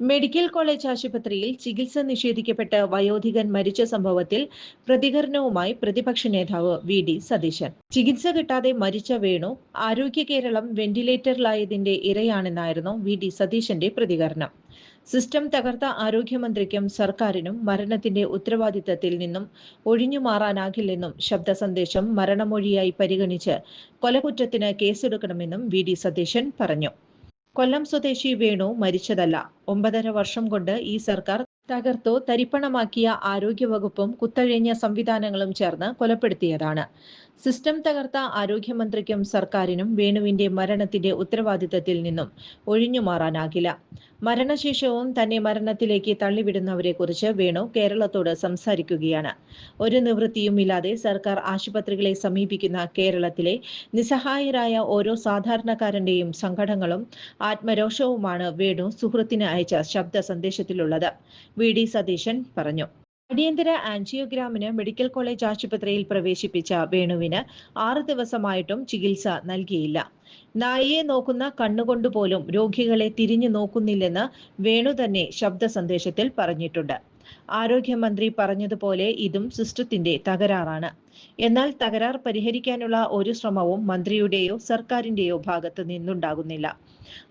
Medical college ആശുപത്രിയിൽ ചികിത്സ നിഷേധിക്കപ്പെട്ട് വയോധികൻ മരിച്ച സംഭവത്തിൽ പ്രതികരണവുമായി പ്രതിപക്ഷ നേതാവ് വി ഡി സതീശൻ. ചികിത്സ കിട്ടാതെ മരിച്ച വേണു ആരോഗ്യ കേരളം വെന്റിലേറ്ററിലായതിന്റെ ഇരയാണെന്നായിരുന്നു വി ഡി സതീശന്റെ പ്രതികരണം. സിസ്റ്റം തകർത്ത ആരോഗ്യമന്ത്രിക്കും സർക്കാരിനും മരണത്തിന്റെ ഉത്തരവാദിത്തത്തിൽ നിന്നും ഒഴിഞ്ഞു മാറാനാകില്ലെന്നും ശബ്ദ സന്ദേശം മരണമൊഴിയായി പരിഗണിച്ച് കൊലകുറ്റത്തിന് കേസെടുക്കണമെന്നും വി ഡി സതീശൻ പറഞ്ഞു. കൊല്ലം സ്വദേശി വേണു മരിച്ചതല്ല. ഒമ്പതര വർഷം കൊണ്ട് ഈ സർക്കാർ തകർത്തു തരിപ്പണമാക്കിയ ആരോഗ്യവകുപ്പും കുത്തഴിഞ്ഞ സംവിധാനങ്ങളും ചേർന്ന് കൊലപ്പെടുത്തിയതാണ്. സിസ്റ്റം തകർത്ത ആരോഗ്യമന്ത്രിക്കും സർക്കാരിനും വേണുവിന്റെ മരണത്തിന്റെ ഉത്തരവാദിത്തത്തിൽ നിന്നും ഒഴിഞ്ഞു മാറാനാകില്ല. മരണശേഷവും തന്നെ മരണത്തിലേക്ക് തള്ളിവിടുന്നവരെ കുറിച്ച് വേണു കേരളത്തോട് സംസാരിക്കുകയാണ്. ഒരു നിവൃത്തിയും ഇല്ലാതെ സർക്കാർ ആശുപത്രികളെ സമീപിക്കുന്ന കേരളത്തിലെ നിസ്സഹായരായ ഓരോ സാധാരണക്കാരന്റെയും സംഘടനകളും ആത്മരോഷവുമാണ് വേണു സുഹൃത്തിന് അയച്ച ശബ്ദ സന്ദേശത്തിലുള്ളത്. വി. ഡി. സതീശൻ പറഞ്ഞു. അടിയന്തര ആൻജിയോഗ്രാമിന് മെഡിക്കൽ കോളേജ് ആശുപത്രിയിൽ പ്രവേശിപ്പിച്ച വേണുവിന് ആറ് ദിവസമായിട്ടും ചികിത്സ നൽകിയില്ല. നായയെ നോക്കുന്ന കണ്ണുകൊണ്ട് പോലും രോഗികളെ തിരിഞ്ഞു നോക്കുന്നില്ലെന്ന് വേണു തന്നെ ശബ്ദ സന്ദേശത്തിൽ പറഞ്ഞിട്ടുണ്ട്. ആരോഗ്യമന്ത്രി പറഞ്ഞതുപോലെ ഇതും സിസ്റ്റത്തിന്റെ തകരാറാണ്. എന്നാൽ തകരാർ പരിഹരിക്കാനുള്ള ഒരു ശ്രമവും മന്ത്രിയുടെയോ സർക്കാരിന്റെയോ ഭാഗത്ത് നിന്നുണ്ടാകുന്നില്ല.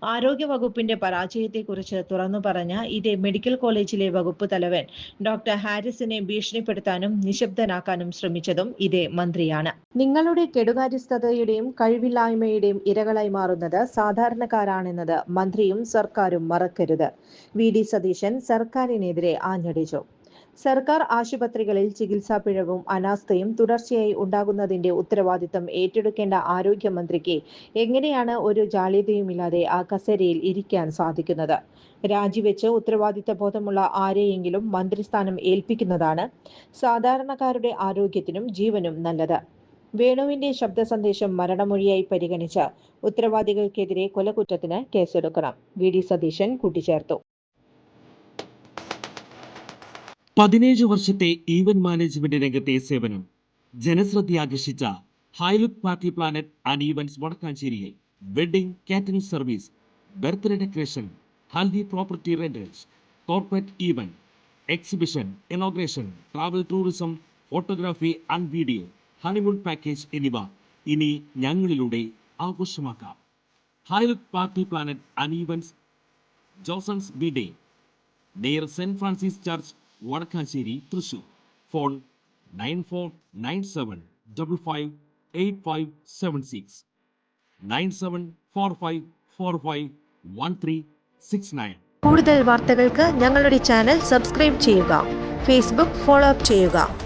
ആരോഗ്യ വകുപ്പിന്റെ പരാജയത്തെക്കുറിച്ച് തുറന്നു പറഞ്ഞ ഇതേ മെഡിക്കൽ കോളേജിലെ വകുപ്പ് തലവൻ ഡോക്ടർ ഹാരിസിനെ ഭീഷണിപ്പെടുത്താനും നിശബ്ദനാക്കാനും ശ്രമിച്ചതും ഇതേ മന്ത്രിയാണ്. നിങ്ങളുടെ കെടുകാര്യസ്ഥതയുടെയും കഴിവില്ലായ്മയുടെയും ഇരകളായി മാറുന്നത് സാധാരണക്കാരാണെന്നത് മന്ത്രിയും സർക്കാരും മറക്കരുത്. വി. ഡി. സതീശൻ സർക്കാരിനെതിരെ ആഞ്ഞടിച്ചു. സർക്കാർ ആശുപത്രികളിൽ ചികിത്സാ പിഴവും അനാസ്ഥയും തുടർച്ചയായി ഉണ്ടാകുന്നതിന്റെ ഉത്തരവാദിത്തം ഏറ്റെടുക്കേണ്ട ആരോഗ്യമന്ത്രിക്ക് എങ്ങനെയാണ് ഒരു ജാള്യതയുമില്ലാതെ ആ കസേരയിൽ ഇരിക്കാൻ സാധിക്കുന്നത്? രാജിവെച്ച് ഉത്തരവാദിത്ത ബോധമുള്ള ആരെയെങ്കിലും മന്ത്രിസ്ഥാനം ഏൽപ്പിക്കുന്നതാണ് സാധാരണക്കാരുടെ ആരോഗ്യത്തിനും ജീവനും നല്ലത്. വേണുവിന്റെ ശബ്ദ സന്ദേശം മരണമൊഴിയായി പരിഗണിച്ച് ഉത്തരവാദികൾക്കെതിരെ കൊലകുറ്റത്തിന് കേസെടുക്കണം. വി. ഡി. സതീശൻ കൂട്ടിച്ചേർത്തു. പതിനേഴ് വർഷത്തെ ഈവന്റ് മാനേജ്മെന്റ് രംഗത്തെ സേവനം. ജനശ്രദ്ധയാകർഷിച്ച high look party planet and events വടക്കാഞ്ചേരിയിൽ wedding catering service birthday decoration haldi property rentals corporate event exhibition inauguration travel tourism photography and video honeymoon package എന്നിവ ഇനി ഞങ്ങളിലൂടെ ആഘോഷമാക്കാം. ഹൈലുക് പാർട്ടി പ്ലാനറ്റ് അനീവൻസ് ജോസൺസ് B day near saint Francis church Vadakkassery Thrissur phone nine four nine seven double five eight five seven six nine seven four five four five one three six nine കൂടുതൽ വാർത്തകൾക്ക് ഞങ്ങളുടെ channel subscribe ചെയ്യുക Facebook follow up ചെയ്യുക.